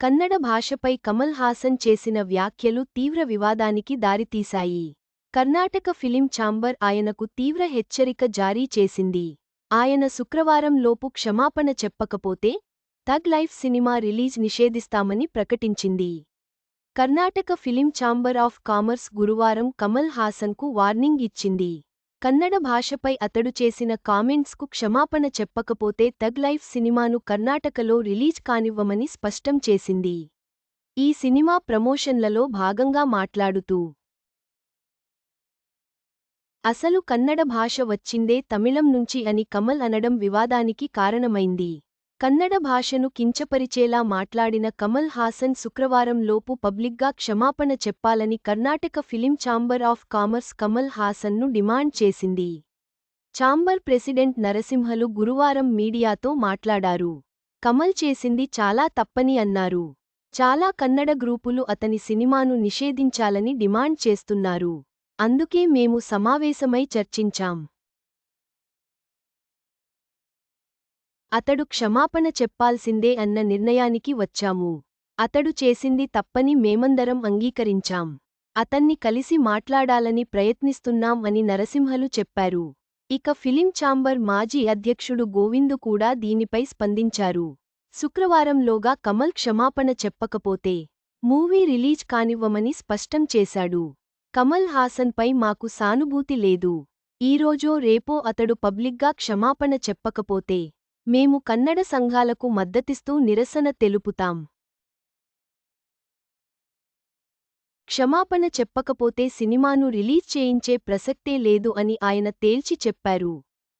కన్నడ భాషపై కమల్ హాసన్ చేసిన వ్యాఖ్యలు తీవ్ర వివాదానికి దారితీశాయి. కర్ణాటక ఫిలిం ఛాంబర్ ఆయనకు తీవ్ర హెచ్చరిక జారీ చేసింది. ఆయన శుక్రవారం లోపు క్షమాపణ చెప్పకపోతే తగ్ లైఫ్ సినిమా రిలీజ్ నిషేధిస్తామని ప్రకటించింది. Karnataka film chamber of commerce గురువారం కమల్ హాసన్కు వార్నింగ్ ఇచ్చింది. కన్నడ భాషపై అతడు చేసిన కామెంట్స్కు క్షమాపణ చెప్పకపోతే తగ్ లైఫ్ సినిమాను కర్ణాటకలో రిలీజ్ కానివ్వమని స్పష్టం చేసింది. ఈ సినిమా ప్రమోషన్లలో భాగంగా మాట్లాడుతూ అసలు కన్నడ భాష వచ్చిందే తమిళం నుంచి అని కమల్ అనడం వివాదానికి కారణమైంది. కన్నడ భాషను కించపరిచేలా మాట్లాడిన కమల్ హాసన్ శుక్రవారం లోపు పబ్లిక్గా క్షమాపణ చెప్పాలని Karnataka film chamber of commerce Kamal హాసన్ను demand చేసింది. ఛాంబర్ ప్రెసిడెంట్ నరసింహలు గురువారం మీడియాతో మాట్లాడారు. కమల్ చేసింది చాలా తప్పని అన్నారు. చాలా కన్నడ గ్రూపులు అతని సినిమాను నిషేధించాలని డిమాండ్ చేస్తున్నారు. అందుకే మేము సమావేశమై చర్చించాం. అతడు క్షమాపణ చెప్పాల్సిందే అన్న నిర్ణయానికి వచ్చాము. అతడు చేసింది తప్పని మేమందరం అంగీకరించాం. అతన్ని కలిసి మాట్లాడాలని ప్రయత్నిస్తున్నాం అని నరసింహలు చెప్పారు. ఇక ఫిలిం ఛాంబర్ మాజీ అధ్యక్షుడు గోవిందు కూడా దీనిపై స్పందించారు. శుక్రవారంలోగా కమల్ క్షమాపణ చెప్పకపోతే మూవీ రిలీజ్ కానివ్వమని స్పష్టం చేశాడు. కమల్ హాసన్పై మాకు సానుభూతి లేదు. ఈరోజో రేపో అతడు పబ్లిక్గా క్షమాపణ చెప్పకపోతే మేము కన్నడ సంఘాలకు మద్దతిస్తూ నిరసన తెలుపుతాం. క్షమాపణ చెప్పకపోతే సినిమాను రిలీజ్ చేయించే ప్రసక్తే లేదు అని ఆయన తేల్చి చెప్పారు.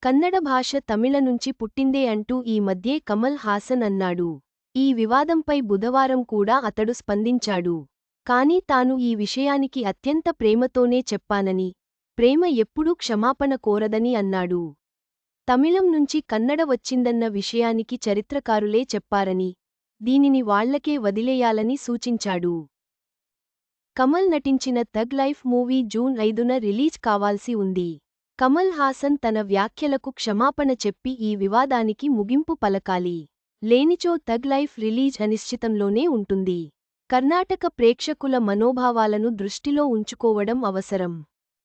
కన్నడ భాష తమిళ నుంచి పుట్టిందే అంటూ ఈ మధ్యే కమల్ హాసన్ అన్నాడు. ఈ వివాదంపై బుధవారం కూడా అతడు స్పందించాడు. కానీ తాను ఈ విషయానికి అత్యంత ప్రేమతోనే చెప్పానని ప్రేమ ఎప్పుడూ క్షమాపణ కోరదని అన్నాడు. తమిళం నుంచి కన్నడ వచ్చిందన్న విషయానికి చరిత్రకారులే చెప్పారని దీనిని వాళ్ళకే వదిలేయాలని సూచించాడు. కమల్ నటించిన తగ్ లైఫ్ మూవీ జూన్ ఐదున రిలీజ్ కావాల్సి ఉంది. కమల్ హాసన్ తన వ్యాఖ్యలకు క్షమాపణ చెప్పి ఈ వివాదానికి ముగింపు పలకాలి. లేనిచో తగ్ లైఫ్ రిలీజ్ అనిశ్చితంలోనే ఉంటుంది. కర్ణాటక ప్రేక్షకుల మనోభావాలను దృష్టిలో ఉంచుకోవడం అవసరం.